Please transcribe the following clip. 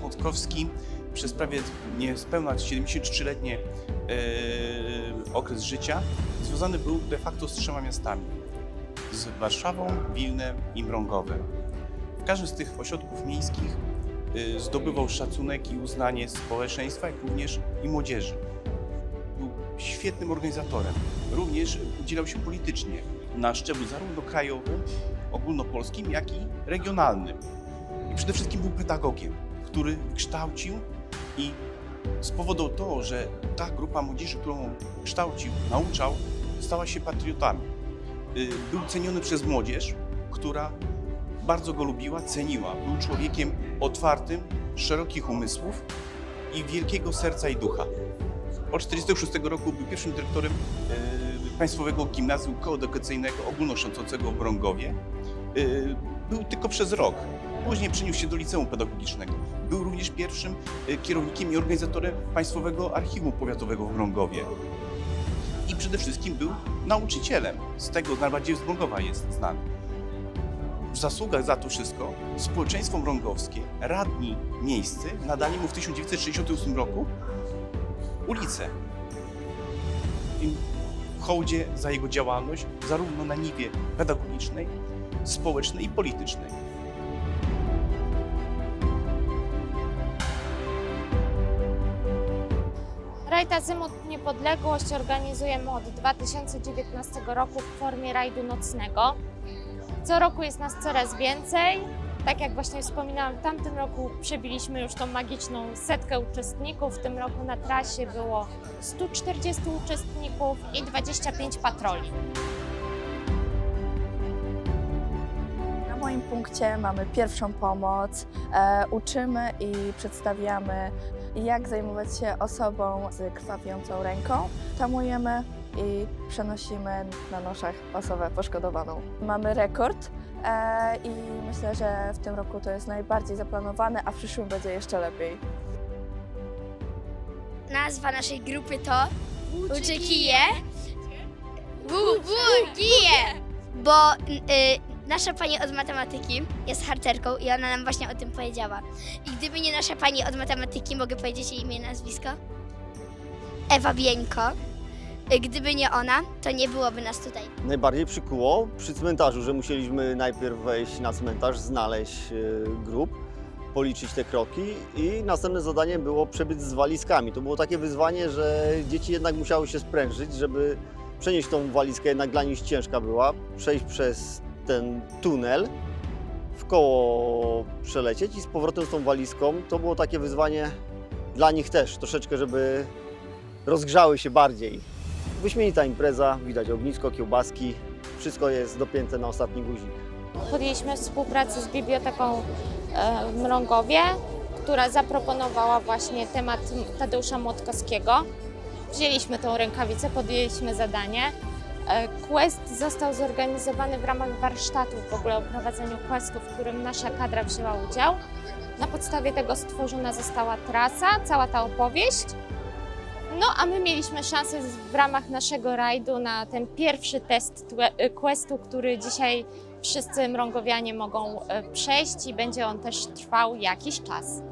Młotkowski przez prawie niespełna 73-letnie e, okres życia związany był de facto z trzema miastami. Z Warszawą, Wilnem i Mrągowem. W każdym z tych ośrodków miejskich e, zdobywał szacunek i uznanie społeczeństwa, jak również i młodzieży. Był świetnym organizatorem. Również udzielał się politycznie na szczeblu zarówno krajowym, ogólnopolskim, jak i regionalnym. I przede wszystkim był pedagogiem, który kształcił i spowodował to, że ta grupa młodzieży, którą kształcił, nauczał, stała się patriotami. Y, Był ceniony przez młodzież, która bardzo go lubiła, ceniła. Był człowiekiem otwartym, szerokich umysłów i wielkiego serca i ducha. Od 1946 roku był pierwszym dyrektorem y, Państwowego Gimnazjum Koedukacyjnego Ogólnokształcącego w Brągowie. Y, Był tylko przez rok. Później przeniósł się do liceum pedagogicznego. Był również pierwszym y, kierownikiem i organizatorem Państwowego Archiwum Powiatowego w Mrągowie. I przede wszystkim był nauczycielem. Z tego najbardziej z Mrągowa jest znany. W zasługach za to wszystko społeczeństwo mrągowskie, radni miejscy nadali mu w 1968 roku ulicę. W hołdzie za jego działalność zarówno na niwie pedagogicznej, społecznej i politycznej. Rajd Azymut Niepodległość organizujemy od 2019 roku w formie rajdu nocnego. Co roku jest nas coraz więcej. Tak jak właśnie wspominałam, w tamtym roku przebiliśmy już tą magiczną setkę uczestników. W tym roku na trasie było 140 uczestników i 25 patroli. Na moim punkcie mamy pierwszą pomoc, e, uczymy i przedstawiamy, jak zajmować się osobą z krwawiącą ręką. Tamujemy i przenosimy na noszach osobę poszkodowaną. Mamy rekord e, i myślę, że w tym roku to jest najbardziej zaplanowane, a w przyszłym będzie jeszcze lepiej. Nazwa naszej grupy to Uczy kije. Bu, bu, kije. Bo y, nasza pani od matematyki jest harcerką i ona nam właśnie o tym powiedziała. I gdyby nie nasza pani od matematyki, mogę powiedzieć jej imię i nazwisko? Ewa Bieńko. Gdyby nie ona, to nie byłoby nas tutaj. najbardziej przykuło przy cmentarzu, że musieliśmy najpierw wejść na cmentarz, znaleźć e, grób, policzyć te kroki i następne zadanie było przebyć z walizkami. To było takie wyzwanie, że dzieci jednak musiały się sprężyć, żeby przenieść tą walizkę, jednak dla nich ciężka była, przejść przez ten tunel, w koło przelecieć i z powrotem z tą walizką. To było takie wyzwanie dla nich też, troszeczkę, żeby rozgrzały się bardziej. Wyśmienita impreza, widać ognisko, kiełbaski, wszystko jest dopięte na ostatni guzik. Podjęliśmy współpracę z Biblioteką e, w Mrągowie, która zaproponowała właśnie temat Tadeusza Młotkowskiego. Wzięliśmy tą rękawicę, podjęliśmy zadanie. E, Quest został zorganizowany w ramach warsztatów w ogóle o prowadzeniu questu, w którym nasza kadra wzięła udział. Na podstawie tego stworzona została trasa, cała ta opowieść. No a my mieliśmy szansę w ramach naszego rajdu na ten pierwszy test twe- questu, który dzisiaj wszyscy mrągowianie mogą e, przejść i będzie on też trwał jakiś czas.